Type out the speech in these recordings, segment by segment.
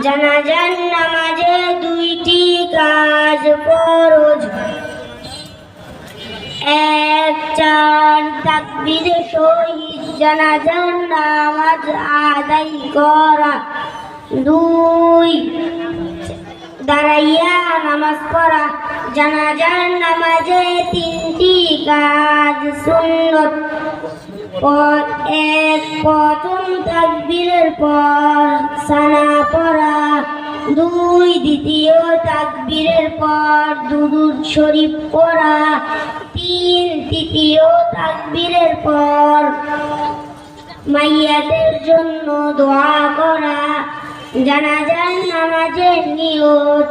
জানাজার নামাজে দুইটি কাজ ফরজ। এক, চার, তাকবীরে, শহীদ জানাজার নামাজ আদায় করা। দুই, দাঁড়াইয়া নামাজ পড়া। জানাজার নামাজে তিনটি কাজ সুন্নত। এক, প্রথম তাকবীরের পর সানা দুই দ্বিতীয় তাকবীরের পর দুরুদ শরীফ পড়া, তিন তৃতীয় তাকবীরের পর মাইয়াদের জন্য দোয়া করা জানাজার নামাজের নিয়ত,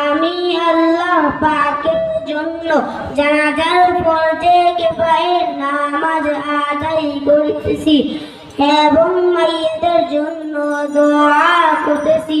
আমি আল্লাহ পাকের জন্য জানাজার ফরজে কেফায়ের নামাজ আদায় করতেছি এবং মাইয়াদের জন্য দোয়া করতেছি।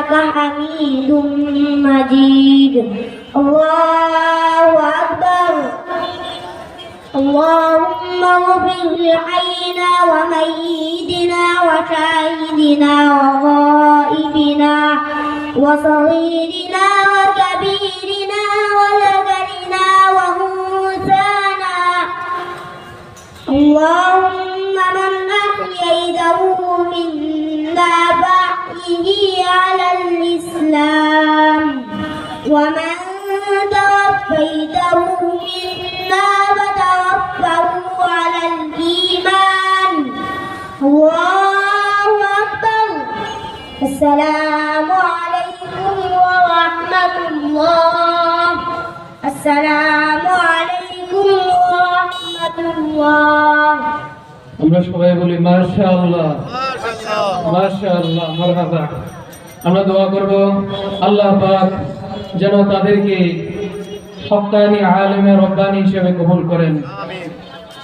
إنك حميد مجيد الله أكبر. اللهم اغفر لحينا وميتنا وشاهدنا وغائبنا وصغيرنا وكبيرنا ومن توفيته منا فتوفه على الإيمان الله أكبر السلام عليكم ورحمة الله السلام عليكم ورحمة الله আমরা সবাই বলি মাশাআল্লাহ মাশাআল্লাহ মারহাবা আমরা দোয়া করব আল্লাহ পাক যেন তাদেরকে হকানি আলমে রব্বানি হিসেবে গ্রহণ করেন।